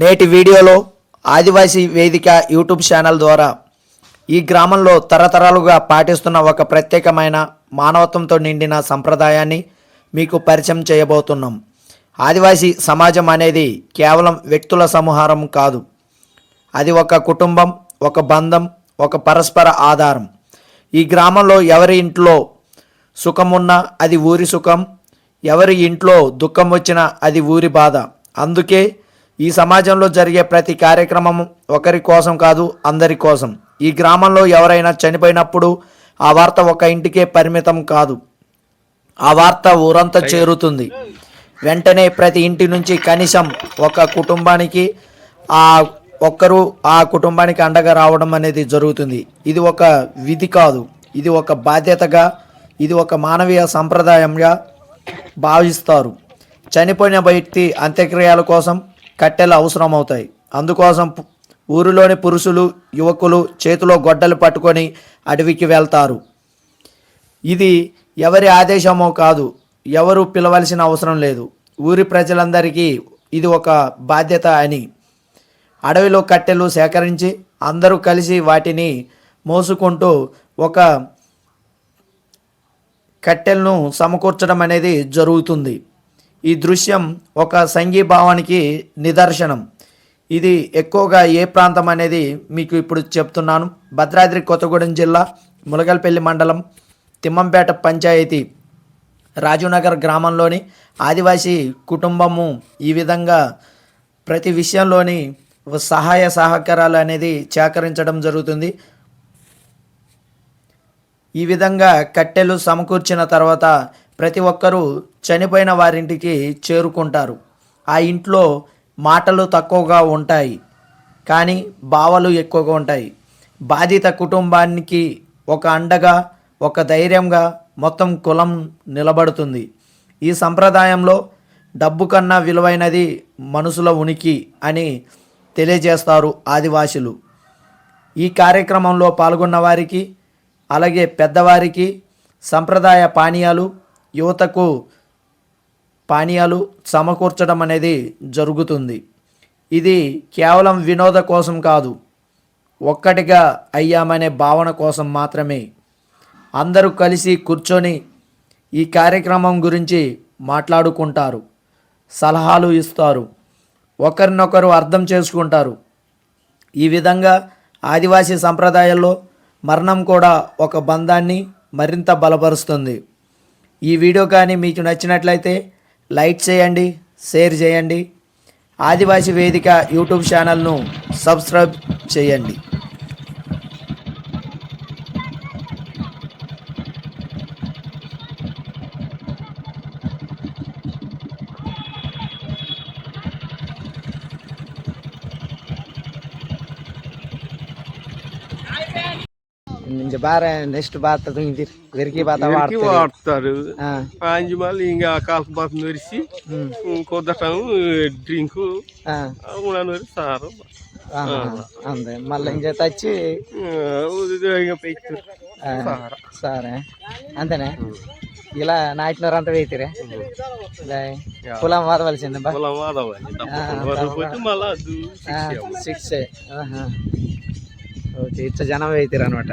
నేటి వీడియోలో ఆదివాసీ వేదిక యూట్యూబ్ ఛానల్ ద్వారా ఈ గ్రామంలో తరతరాలుగా పాటిస్తున్న ఒక ప్రత్యేకమైన మానవత్వంతో నిండిన సంప్రదాయాన్ని మీకు పరిచయం చేయబోతున్నాం. ఆదివాసీ సమాజం అనేది కేవలం వ్యక్తుల సమూహారం కాదు. అది ఒక కుటుంబం ఒక బంధం ఒక పరస్పర ఆధారం. ఈ గ్రామంలో ఎవరి ఇంట్లో సుఖమున్నా అది ఊరి సుఖం ఎవరి ఇంట్లో దుఃఖం వచ్చినా అది ఊరి బాధ. అందుకే ఈ సమాజంలో జరిగే ప్రతి కార్యక్రమం ఒకరి కోసం కాదు అందరి కోసం. ఈ గ్రామంలో ఎవరైనా చనిపోయినప్పుడు ఆ వార్త ఒక ఇంటికే పరిమితం కాదు. ఆ వార్త ఊరంతా చేరుతుంది. వెంటనే ప్రతి ఇంటి నుంచి కనీసం ఒక కుటుంబానికి ఆ ఒక్కరు ఆ కుటుంబానికి అండగా రావడం అనేది జరుగుతుంది. ఇది ఒక విధి కాదు. ఇది ఒక బాధ్యతగా ఇది ఒక మానవీయ సంప్రదాయంగా భావిస్తారు. చనిపోయిన వ్యక్తి అంత్యక్రియల కోసం కట్టెలు అవసరమవుతాయి. అందుకోసం ఊరిలోని పురుషులు యువకులు చేతిలో గొడ్డలు పట్టుకొని అడవికి వెళ్తారు. ఇది ఎవరి ఆదేశమో కాదు. ఎవరు పిలవలసిన అవసరం లేదు. ఊరి ప్రజలందరికీ ఇది ఒక బాధ్యత అని. అడవిలో కట్టెలు సేకరించి అందరూ కలిసి వాటిని మోసుకుంటూ ఒక కట్టెలను సమకూర్చడం అనేది జరుగుతుంది. ఈ దృశ్యం ఒక సంఘీభావానికి నిదర్శనం. ఇది ఎక్కువగా ఏ ప్రాంతం అనేది మీకు ఇప్పుడు చెప్తున్నాను. భద్రాద్రి కొత్తగూడెం జిల్లా ములగల్పల్లి మండలం తిమ్మంపేట పంచాయతీ రాజునగర్ గ్రామంలోని ఆదివాసీ కుటుంబము ఈ విధంగా ప్రతి విషయంలోని సహాయ సహకారాలు అనేది సేకరించడం జరుగుతుంది. ఈ విధంగా కట్టెలు సమకూర్చిన తర్వాత ప్రతి ఒక్కరూ చనిపోయిన వారింటికి చేరుకుంటారు. ఆ ఇంట్లో మాటలు తక్కువగా ఉంటాయి కానీ భావాలు ఎక్కువగా ఉంటాయి. బాధిత కుటుంబానికి ఒక అండగా ఒక ధైర్యంగా మొత్తం కులం నిలబడుతుంది. ఈ సంప్రదాయంలో డబ్బు కన్నా విలువైనది మనుషుల ఉనికి అని తెలియజేస్తారు ఆదివాసులు. ఈ కార్యక్రమంలో పాల్గొన్న వారికి అలాగే పెద్దవారికి సంప్రదాయ పానీయాలు యువతకు పానీయాలు సమకూర్చడం అనేది జరుగుతుంది. ఇది కేవలం వినోద కోసం కాదు ఒక్కటిగా అయ్యామనే భావన కోసం మాత్రమే. అందరూ కలిసి కూర్చొని ఈ కార్యక్రమం గురించి మాట్లాడుకుంటారు సలహాలు ఇస్తారు ఒకరినొకరు అర్థం చేసుకుంటారు. ఈ విధంగా ఆదివాసీ సంప్రదాయాల్లో మరణం కూడా ఒక బంధాన్ని మరింత బలపరుస్తుంది. ఈ వీడియో కానీ మీకు నచ్చినట్లయితే లైక్ చేయండి షేర్ చేయండి. ఆదివాసీ వేదిక యూట్యూబ్ ఛానల్ను సబ్స్క్రైబ్ చేయండి. ఇంక బాగా నెక్స్ట్ బాత్ వెరికి బాత వాడతారు పాంచి మళ్ళీ ఇంకా కాకపోతే నరిసి కుదటం డ్రింక్ ఆ, నరిస్తారు ఆహా, అంతే. మళ్ళీ ఇంక తెచ్చి సరే. అంతేనే? ఇలా నాటినారు అంతా వేతిరే పొలం వాదవలసింది సిక్స్ ఓకే ఇట్లా జనం వేతిరు అనమాట